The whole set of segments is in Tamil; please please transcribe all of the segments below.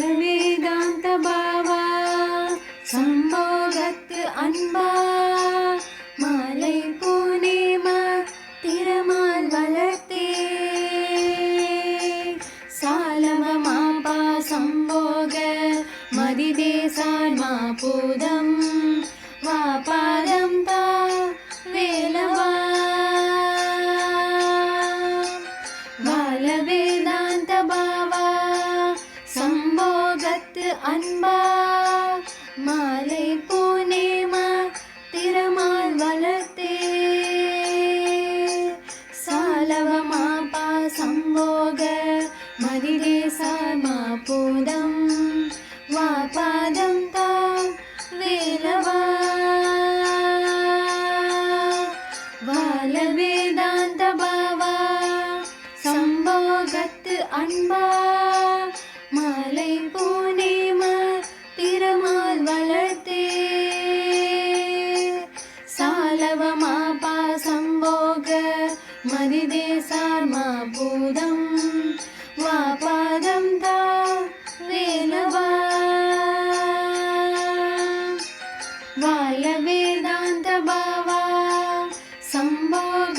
लवेदान्तबाबा सम्भोगत् अन्बा मालै पुणेमा तिरमाल् वलति। सालम संभोग पूदम्।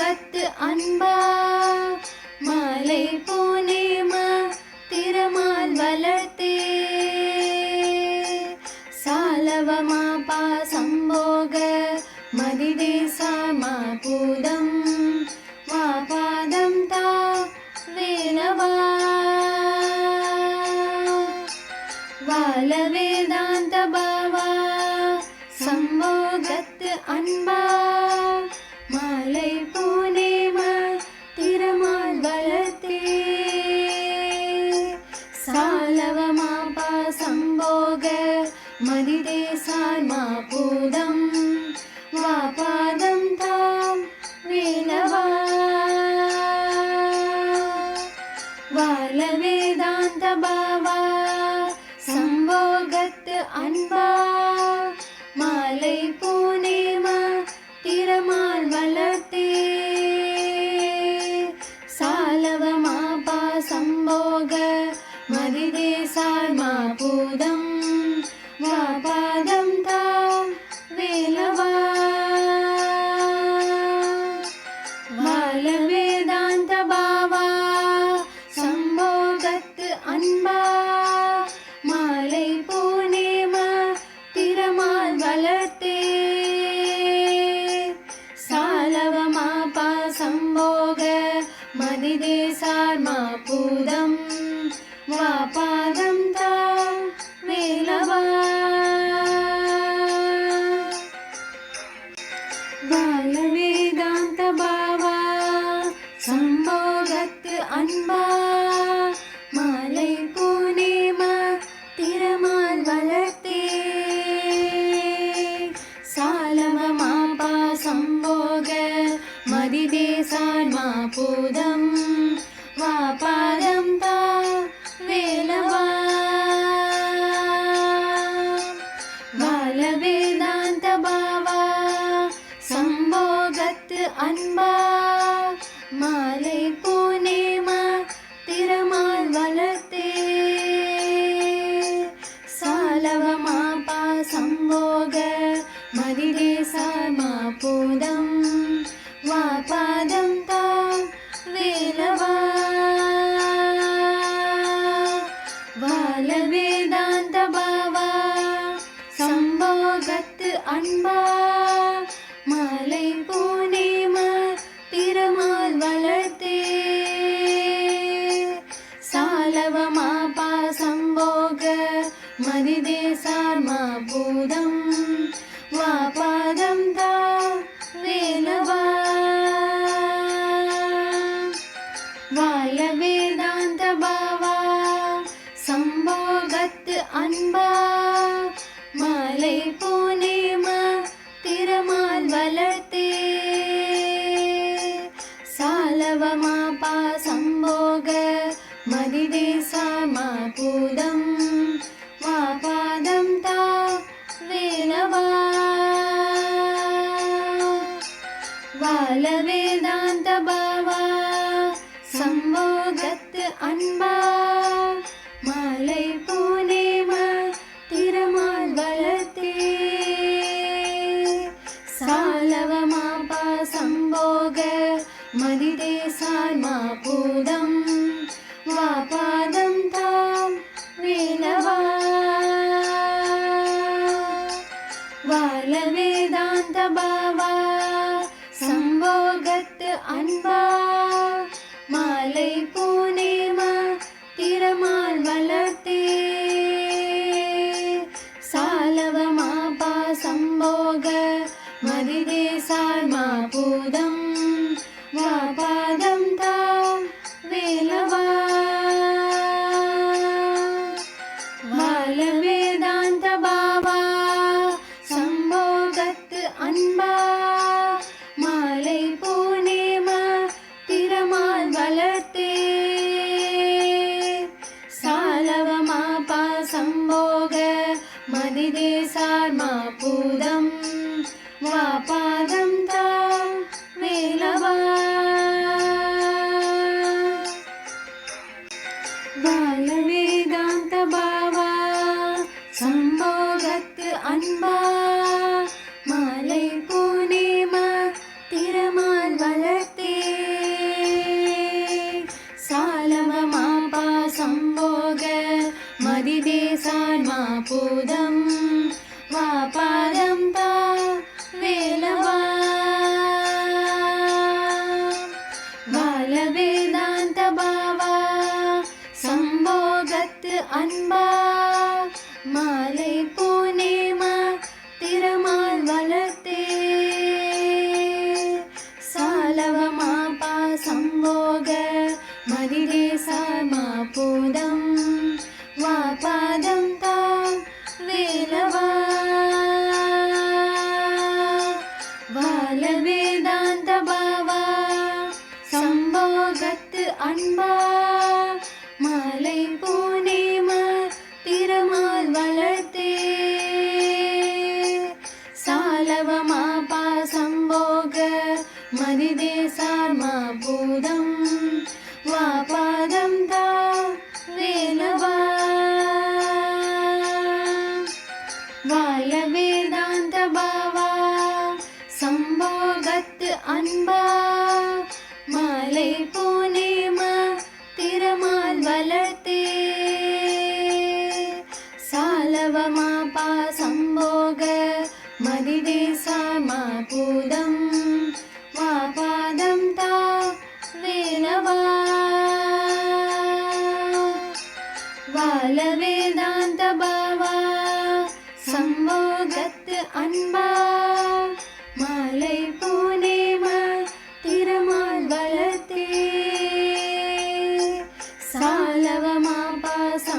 சம்போகத்து அன்பா மாலை பூனேம திறமால் வளர்த்தே. சாலவ மாபா சம்போக மதிதேசா மாபூதம் வா பாதம் தா வேலவா வால வேதாந்த பாவா சம்போகத்து அன்பா மாலை மதிதேசார் மாபூதம் வா பாதம் தாம் வேலவா வால வேதாந்த பாவா சம்போகத்து அன்பா மாலை பூனேமா திறமால் வளர்த்தே சாலவ மாபா சம்போக மதிதேசார் மாபூதம் வா பாதம் र्मापूदम् वा पाद परं पा वेलवा। बालवेदान्तभावा सम्भोगत् अन्ब मारे அன்பா மலை பூனேம திறமால் வளர்த்தே. சாலவமா மாபா சம்போக மதிதேசார் மாபூதம் வா பாதம் தா வேலவா. வாய வேதாந்த பாவா சம்போகத்து அன்பா மலை பாலவேதாந்த பாவா சம்போகத்து அன்பா மாலை பூனேமா திருமால் வளர்த்தே சாலவமாபா சம்போக மதிதேசால் மா பூதம் योग मदिदे सार्मा पूदं वापादं ता वेलवा बालवेदान्त बाबा சம்போகத்து அன்பா. மாலை பூனேம திறமான் வளர்த்தே. சாலவமாப்பா சம்போக மதிதேசா அன்பா மாலை போனேமா திறமால் வளர்த்தே. சாலவமா பா சம்போக மதிதேசமா போதம் வா பாதம் தாம் வேலவா. வால வேதாந்த பாவா சம்போகத்து அன்பா.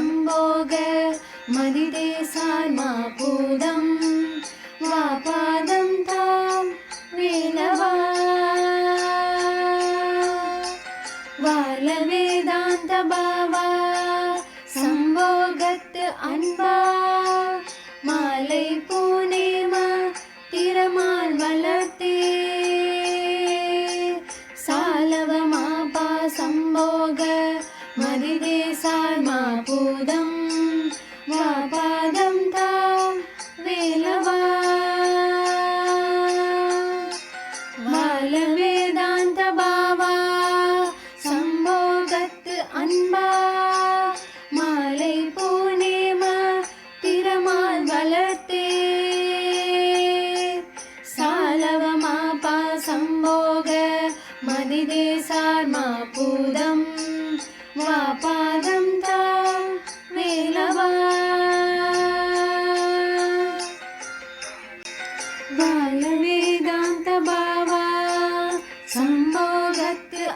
சம்போக மதிதேசான் மாபூதம். வாபாத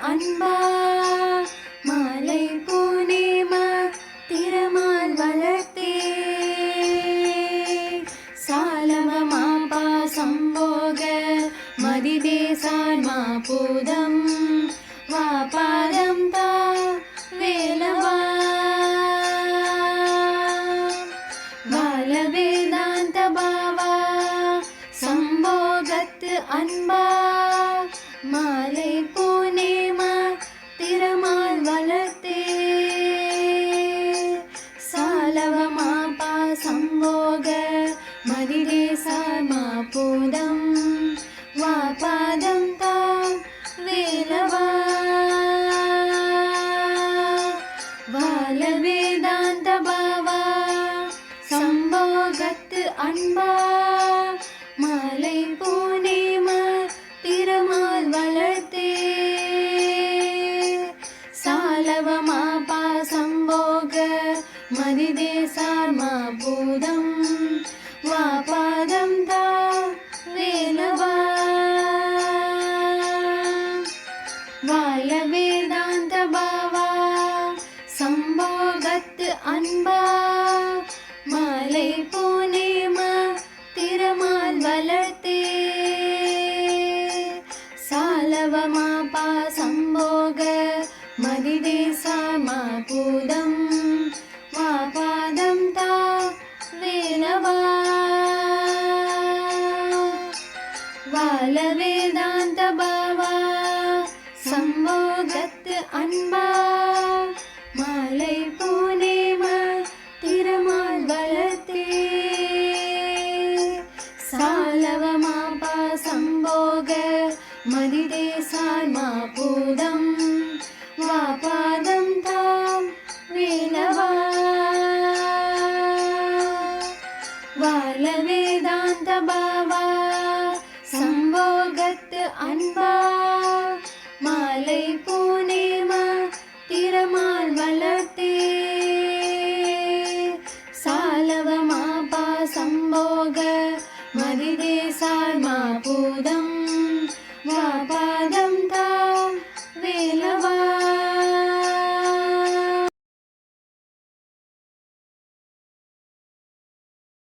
அன்பா மா Ooh.